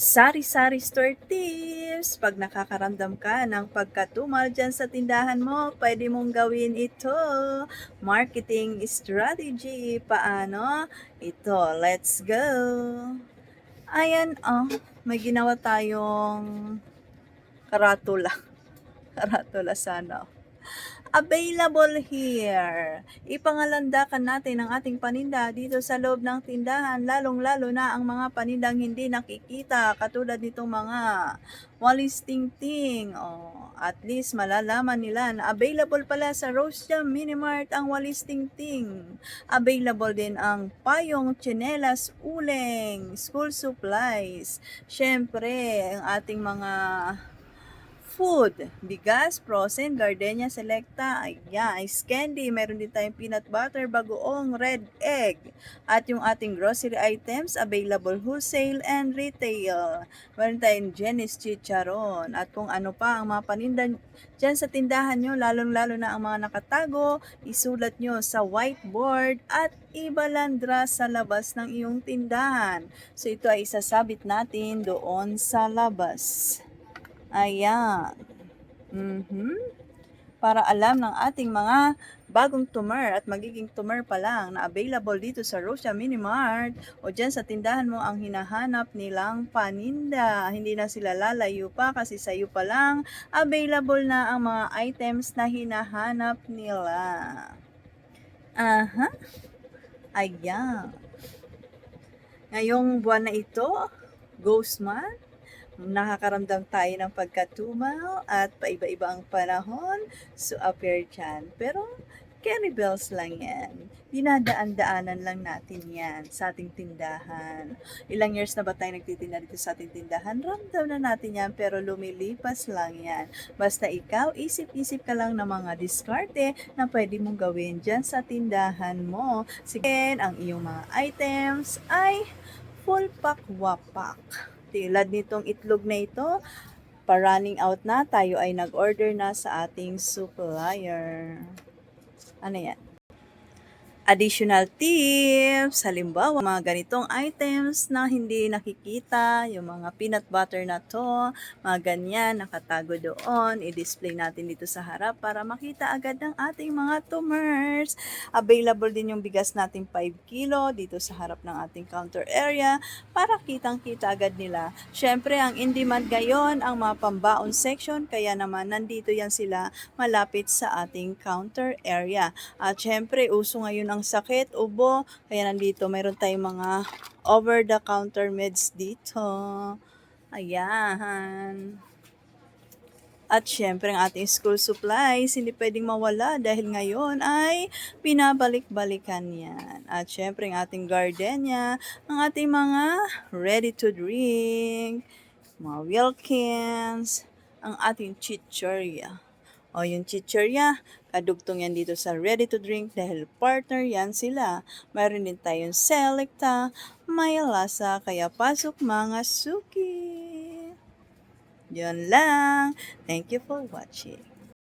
Sari-sari store tips. Pag nakakaramdam ka ng pagkatumal dyan sa tindahan mo, pwede mong gawin ito. Marketing strategy. Paano? Ito, let's go. Ayan, oh, may ginawa tayong karatula. Karatula sana. Available here. Ipangalandakan natin ang ating paninda dito sa loob ng tindahan, lalong-lalo na ang mga panindang hindi nakikita, katulad nitong mga walis ting-ting. Oh, at least malalaman nila na available pala sa Rose Jam Mini Mart ang walis ting-ting. Available din ang payong, tsinelas, uleng, school supplies. Syempre, ang ating mga food, bigas, frozen, gardenia selecta, ayan, ice candy, meron din tayong peanut butter, bagoong, red egg, at yung ating grocery items, available wholesale and retail. Meron tayong Jenny's Chicharon, at kung ano pa ang mga paninda dyan sa tindahan nyo, lalong-lalo na ang mga nakatago, isulat nyo sa whiteboard at ibalandra sa labas ng iyong tindahan. So ito ay isasabit natin doon sa labas. Ayan. Mhm. Para alam ng ating mga bagong tumer at magiging tumer pa lang na available dito sa Rosia Mini Mart o dyan sa tindahan mo ang hinahanap nilang paninda. Hindi na sila lalayo pa kasi sa iyo pa lang available na ang mga items na hinahanap nila. Aha. Ayan. Ngayong buwan na ito, Ghost Month, nakakaramdam tayo ng pagkatumal at paiba-iba ang panahon, so appear dyan. Pero, carry bells lang yan. Dinadaan-daanan lang natin yan sa ating tindahan. Ilang years na ba tayo nagtitinda dito sa ating tindahan? Ramdam na natin yan, pero lumilipas lang yan. Basta ikaw, isip-isip ka lang ng mga diskarte na pwede mong gawin dyan sa tindahan mo. Sige, ang iyong mga items ay full pack wapak. Tilad nitong itlog na ito, pa-running out na, tayo ay nag-order na sa ating supplier. Ano yan? Additional tips, halimbawa mga ganitong items na hindi nakikita, yung mga peanut butter na to, mga ganyan, nakatago doon, i-display natin dito sa harap para makita agad ng ating mga tumors. Available din yung bigas nating 5 kilo dito sa harap ng ating counter area para kitang-kita agad nila. Syempre, ang in-demand ngayon, ang mga pambaon section, kaya naman nandito yan sila malapit sa ating counter area. At syempre, uso ngayon ang sakit, ubo, kaya nandito mayroon tayong mga over-the-counter meds dito. Ayan. At syempre ang ating school supplies, hindi pwedeng mawala dahil ngayon ay pinabalik-balikan yan. At syempre ang ating gardenia, ang ating mga ready to drink, mga Wilkins, ang ating chichurya. O yung chichurya, kadugtong yan dito sa ready to drink dahil partner yan sila. Mayroon din tayong selecta, may lasa, kaya pasok mga suki. Yun lang. Thank you for watching.